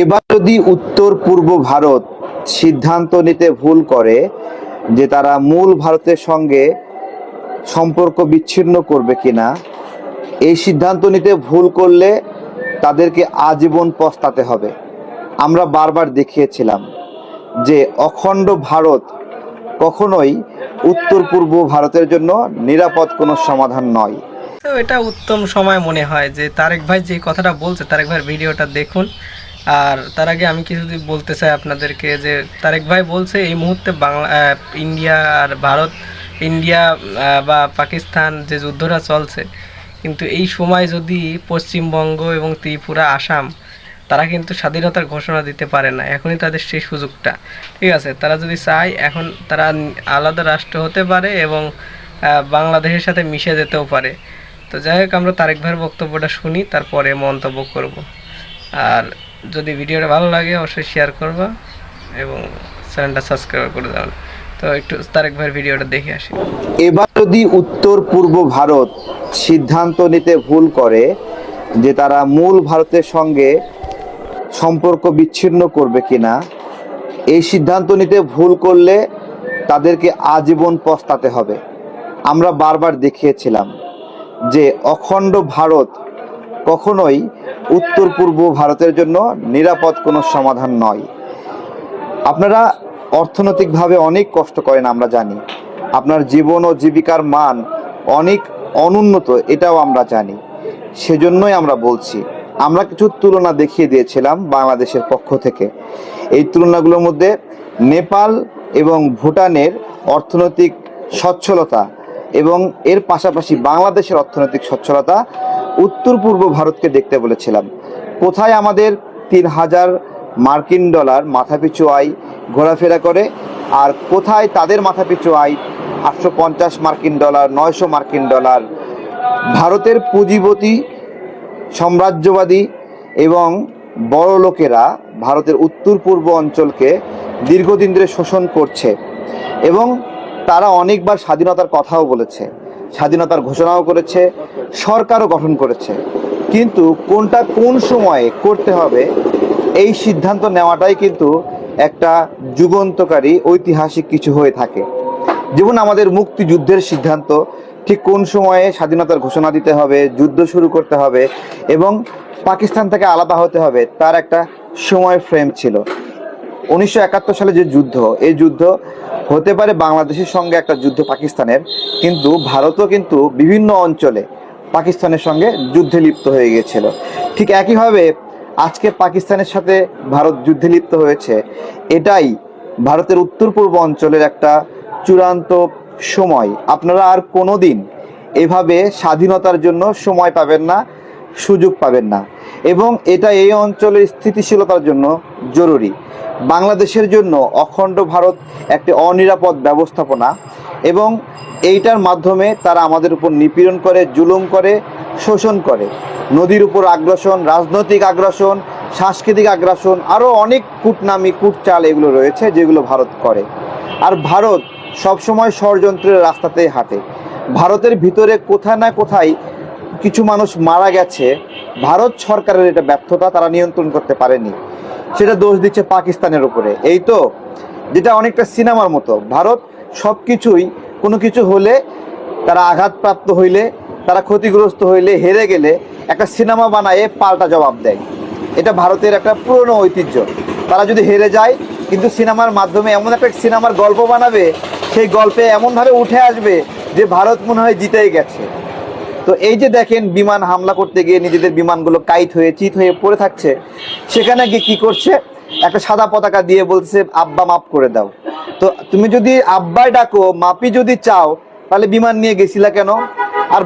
এবার যদি উত্তর পূর্ব ভারত সিদ্ধান্ত নিতে ভুল করে যে তারা মূল ভারতের সঙ্গে সম্পর্ক বিচ্ছিন্ন করবে কিনা, এই সিদ্ধান্ত নিতে ভুল করলে তাদেরকে আজীবন পস্তাতে হবে। আমরা বারবার দেখিয়েছিলাম যে অখণ্ড ভারত কখনোই উত্তর পূর্ব ভারতের জন্য নিরাপদ কোনো সমাধান নয়। তো এটা উত্তম সময় মনে হয় যে তারেক ভাই যে কথাটা বলছে, তারেক ভাইয়ের ভিডিওটা দেখুন। আর তার আগে আমি কিছু বলতে চাই আপনাদেরকে যে তারেক ভাই বলছে এই মুহূর্তে বাংলা ইন্ডিয়া আর ভারত, ইন্ডিয়া বা পাকিস্তান যে যুদ্ধটা চলছে, কিন্তু এই সময় যদি পশ্চিমবঙ্গ এবং ত্রিপুরা, আসাম, তারা কিন্তু স্বাধীনতার ঘোষণা দিতে পারে না। এখনই তাদের সেই সুযোগটা। ঠিক আছে? তারা যদি চায়, এখন তারা আলাদা রাষ্ট্র হতে পারে এবং বাংলাদেশের সাথে মিশে যেতেও পারে। তো যাই হোক, আমরা তারেক ভাইয়ের বক্তব্যটা শুনি, তারপরে মন্তব্য করব। আর যদি ভিডিওটা ভালো লাগে, অবশ্যই শেয়ার করবা এবং চ্যানেলটা সাবস্ক্রাইব করে দেবেন তো একটু তারেক ভাইয়ের ভিডিওটা দেখে আসি। এবার যদি উত্তর পূর্ব ভারত সিদ্ধান্ত নিতে ভুল করে যে তারা মূল ভারতের সঙ্গে সম্পর্ক বিচ্ছিন্ন করবে কিনা, এই সিদ্ধান্ত নিতে ভুল করলে তাদেরকে আজীবন পস্তাতে হবে। আমরা বারবার দেখিয়েছিলাম যে অখণ্ড ভারত কখনোই উত্তর পূর্ব ভারতের জন্য নিরাপদ কোনো সমাধান নয়। আপনারা অর্থনৈতিকভাবে অনেক কষ্ট করেন, আমরা জানি। আপনার জীবন ও জীবিকার মান অনেক অনুন্নত, এটাও আমরা জানি। সেজন্যই আমরা বলছি, আমরা কিছু তুলনা দেখিয়ে দিয়েছিলাম বাংলাদেশের পক্ষ থেকে। এই তুলনাগুলোর মধ্যে নেপাল এবং ভুটানের অর্থনৈতিক সচ্ছলতা এবং এর পাশাপাশি বাংলাদেশের অর্থনৈতিক সচ্ছলতা উত্তর পূর্ব ভারতকে দেখতে বলেছিলাম। কোথায় আমাদের তিন হাজার মার্কিন ডলার মাথাপিছু আয় ঘোরাফেরা করে আর কোথায় তাদের মাথাপিছু আয় আটশো পঞ্চাশ মার্কিন ডলার, নয়শো মার্কিন ডলার? ভারতের পুঁজিপতি, সাম্রাজ্যবাদী এবং বড় লোকেরা ভারতের উত্তর পূর্ব অঞ্চলকে দীর্ঘদিন ধরে শোষণ করছে এবং তারা অনেকবার স্বাধীনতার কথাও বলেছে, স্বাধীনতার ঘোষণাও করেছে, সরকারও গঠন করেছে। কিন্তু কোনটা কোন সময়ে করতে হবে, এই সিদ্ধান্ত নেওয়াটাই কিন্তু একটা যুগান্তকারী ঐতিহাসিক কিছু হয়ে থাকে। যেমন আমাদের মুক্তিযুদ্ধের সিদ্ধান্ত, ঠিক কোন সময়ে স্বাধীনতার ঘোষণা দিতে হবে, যুদ্ধ শুরু করতে হবে এবং পাকিস্তান থেকে আলাদা হতে হবে, তার একটা সময় ফ্রেম ছিল। উনিশশো একাত্তর সালে যে যুদ্ধ, এই যুদ্ধ হতে পারে বাংলাদেশের সঙ্গে একটা যুদ্ধ পাকিস্তানের, কিন্তু ভারতও কিন্তু বিভিন্ন অঞ্চলে পাকিস্তানের সঙ্গে যুদ্ধে লিপ্ত হয়ে গিয়েছিল। ঠিক একইভাবে আজকে পাকিস্তানের সাথে ভারত যুদ্ধে লিপ্ত হয়েছে, এটাই ভারতের উত্তর পূর্ব অঞ্চলের একটা চূড়ান্ত সময়। আপনারা আর কোনো দিন এভাবে স্বাধীনতার জন্য সময় পাবেন না, সুযোগ পাবেন না। এবং এটা এই অঞ্চলের স্থিতিশীলতার জন্য জরুরি। বাংলাদেশের জন্য অখণ্ড ভারত একটি অনিরাপদ ব্যবস্থাপনা এবং এইটার মাধ্যমে তারা আমাদের উপর নিপীড়ন করে, জুলুম করে, শোষণ করে। নদীর উপর আগ্রাসন, রাজনৈতিক আগ্রাসন, সাংস্কৃতিক আগ্রাসন, আরও অনেক কূটনামি, কূটচাল এগুলো রয়েছে যেগুলো ভারত করে। আর ভারত সবসময় ষড়যন্ত্রের রাস্তাতেই হাঁটে। ভারতের ভিতরে কোথায় না কোথায় কিছু মানুষ মারা গেছে, ভারত সরকারের এটা ব্যর্থতা তারা নিয়ন্ত্রণ করতে পারেনি। সেটা দোষ দিচ্ছে পাকিস্তানের উপরে। এই তো, যেটা অনেকটা সিনেমার মতো। ভারত সব কিছুই কোনো কিছু হলে তারা আঘাতপ্রাপ্ত হইলে, তারা ক্ষতিগ্রস্ত হইলে, হেরে গেলে একটা সিনেমা বানায়ে পাল্টা জবাব দেয়। এটা ভারতের একটা পুরনো ঐতিহ্য। তারা যদি হেরে যায়, কিন্তু সিনেমার মাধ্যমে এমন একটা সিনেমার গল্প বানাবে, সেই গল্পে এমনভাবে উঠে আসবে যে ভারত মনে হয় জিতেই গেছে। তো এই যে দেখেন বিমান হামলা করতে গিয়ে নিজেদের বিমানগুলো কাইট হয়ে, চিত হয়ে পড়ে থাকছে, সেখানে গিয়ে কি করছে? একটা সাদা পতাকা দিয়ে বলছে আব্বা, মাফ করে দাও। তো তুমি যদি আব্বাই ডাকো, মাপি যদি চাও, তাহলে বিমান নিয়ে গেছিলা কেন? আর